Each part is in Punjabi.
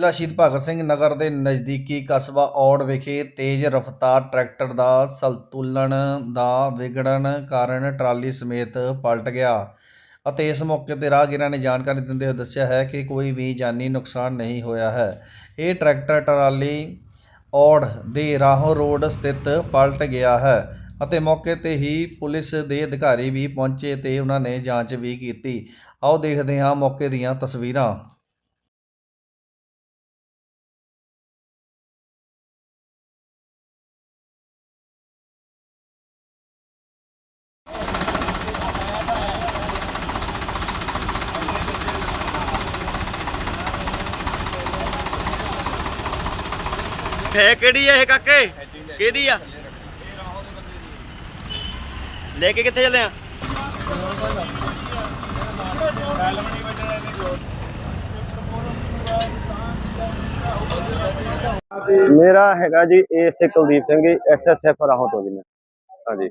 ਜ਼ਿਲ੍ਹਾ ਸ਼ਹੀਦ ਭਗਤ ਸਿੰਘ ਨਗਰ ਦੇ ਨਜ਼ਦੀਕੀ ਕਸਬਾ ਔੜ ਵਿਖੇ ਤੇਜ਼ ਰਫ਼ਤਾਰ ਟਰੈਕਟਰ ਦਾ ਸੰਤੁਲਨ ਦਾ ਵਿਗੜਨ ਕਾਰਨ ਟਰਾਲੀ ਸਮੇਤ ਪਲਟ ਗਿਆ ਅਤੇ ਇਸ ਮੌਕੇ ਤੇ ਰਾਹਗੀਰਾਂ ਨੇ ਜਾਣਕਾਰੀ ਦਿੰਦੇ ਹੋਏ ਦੱਸਿਆ ਹੈ ਕਿ ਕੋਈ ਵੀ ਜਾਨੀ ਨੁਕਸਾਨ ਨਹੀਂ ਹੋਇਆ ਹੈ। ਇਹ ਟਰੈਕਟਰ ਟਰਾਲੀ ਔੜ ਦੇ ਰਾਹੋਂ ਰੋਡ ਸਥਿਤ ਪਲਟ ਗਿਆ ਹੈ ਅਤੇ ਮੌਕੇ ਤੇ ਹੀ ਪੁਲਿਸ ਦੇ ਅਧਿਕਾਰੀ ਵੀ ਪਹੁੰਚੇ ਤੇ ਉਹਨਾਂ ਨੇ ਜਾਂਚ ਵੀ ਕੀਤੀ। ਆਓ ਦੇਖਦੇ ਹਾਂ ਮੌਕੇ ਦੀਆਂ ਤਸਵੀਰਾਂ। ਹੈ ਕਿਹੜੀ ਆ ਇਹ ਕਾਕੇ? ਕਿਹਦੀ ਆ? ਲੈ ਕੇ ਕਿੱਥੇ ਚੱਲੇ ਆ? ਮੇਰਾ ਹੈਗਾ ਜੀ ਏਸੇ ਕੁਲਦੀਪ ਸਿੰਘ ਜੀ ਐਸਐਸਐਫ ਰਾਹੋਂ ਤੋਂ ਜੀ ਮੈਂ। ਹਾਂਜੀ।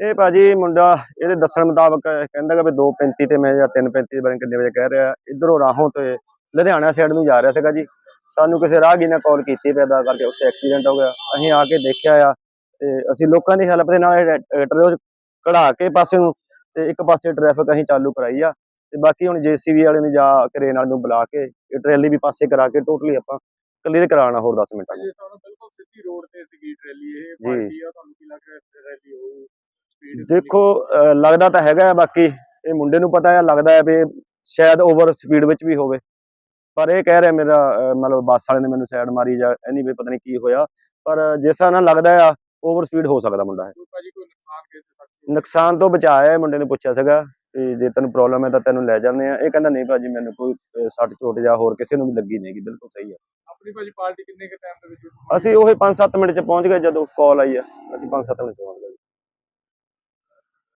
ਇਹ ਭਾਜੀ ਮੁੰਡਾ, ਇਹਦੇ ਦੱਸਣ ਮੁਤਾਬਕ ਕਹਿੰਦਾ ਕਿ ਵੀ 2:35 ਤੇ ਮੈਂ ਜਾਂ 3:35 ਬਾਰੇ ਕਿੰਨੇ ਵਜੇ ਕਹਿ ਰਿਹਾ। ਇਧਰੋਂ ਰਾਹੋਂ ਤੇ ਲੁਧਿਆਣਾ ਸਾਈਡ ਨੂੰ ਜਾ ਰਿਹਾ ਸੀਗਾ ਜੀ। ਸਾਨੂੰ ਕਿਸੇ ਰਾਹਗੀਰ ਨੇ ਕਾਲ ਕੀਤੀ ਏਦਾਂ ਕਰਕੇ ਉੱਥੇ ਐਕਸੀਡੈਂਟ ਹੋ ਗਿਆ। ਅਸੀਂ ਆ ਕੇ ਦੇਖਿਆ ਆ ਤੇ ਅਸੀਂ ਲੋਕਾਂ ਦੀ ਹੈਲਪ ਦੇ ਨਾਲ ਟਰੈਕਟਰ ਕਢਾ ਕੇ ਪਾਸੇ ਨੂੰ ਤੇ ਇੱਕ ਪਾਸੇ ਟ੍ਰੈਫਿਕ ਅਸੀਂ ਚਾਲੂ ਕਰਾਈ ਆ ਤੇ ਬਾਕੀ ਹੁਣ ਜੀਸੀਬੀ ਵਾਲੇ ਨੂੰ ਜਾਂ ਕਰੇਨ ਵਾਲੇ ਨੂੰ ਬੁਲਾ ਕੇ ਇਹ ਟਰੈਲੀ ਵੀ ਪਾਸੇ ਕਰਾ ਕੇ ਟੋਟਲੀ ਆਪਾਂ ਕਲੀਅਰ ਕਰਾਉਣਾ ਹੋਰ 10 ਮਿੰਟਾਂ ਜੀ ਤੁਹਾਨੂੰ ਬਿਲਕੁਲ ਸਿੱਧੀ ਰੋਡ ਤੇ ਸੀਗੀ ਟਰੈਲੀ ਇਹ। ਜੀ। ਪਾਰਟੀ ਆ ਤੁਹਾਨੂੰ ਕੀ ਲੱਗ ਰਿਹਾ ਟਰੈਲੀ ਹੋਊ? ਸਪੀਡ ਦੇਖੋ ਲੱਗਦਾ ਤਾਂ ਹੈਗਾ ਬਾਕੀ ਇਹ ਮੁੰਡੇ ਨੂੰ ਪਤਾ ਹੈ ਲੱਗਦਾ ਹੈ ਵੀ ਸ਼ਾਇਦ ਓਵਰ ਸਪੀਡ ਵਿੱਚ ਵੀ ਹੋਵੇ। ਪਰ ਇਹ ਕਹਿ ਰਿਹਾ ਮੇਰਾ ਮਤਲਬ ਬੱਸ ਵਾਲੇ ਨੇ ਮੈਨੂੰ ਸਾਈਡ ਮਾਰੀ ਜਾਂ ਐਨੀ ਵੀ ਪਤਾ ਨਹੀਂ ਕੀ ਹੋਇਆ। ਪਰ ਜਿਸ ਤਰ੍ਹਾਂ ਨਾਲ ਲੱਗਦਾ ਆ ਓਵਰ ਸਪੀਡ ਹੋ ਸਕਦਾ ਮੁੰਡਾ ਕੋਈ ਨੁਕਸਾਨ ਤੋਂ ਬਚਾਇਆ ਹੈ ਮੁੰਡੇ ਨੇ ਪੁੱਛਿਆ ਸੀਗਾ ਵੀ ਜੇ ਤੈਨੂੰ ਪ੍ਰੋਬਲਮ ਹੈ ਤਾਂ ਤੈਨੂੰ ਲੈ ਜਾਂਦੇ ਆ। ਇਹ ਕਹਿੰਦਾ ਨਹੀਂ ਭਾਜੀ ਮੈਨੂੰ ਕੋਈ ਸੱਟ ਚੋਟ ਜਾਂ ਹੋਰ ਕਿਸੇ ਨੂੰ ਵੀ ਲੱਗੀ ਨਹੀਂਗੀ ਬਿਲਕੁਲ ਸਹੀ ਹੈ ਆਪਣੀ ਭਾਜੀ ਪਾਰਟੀ ਕਿੰਨੇ ਕੇ ਟਾਈਮ ਦੇ ਵਿੱਚ? ਅਸੀਂ ਉਹੀ 5-7 ਮਿੰਟ ਚ ਪਹੁੰਚ ਗਏ ਜਦੋਂ ਕਾਲ ਆਈ ਆ। ਅਸੀਂ 5-7 ਮਿੰਟ ਚ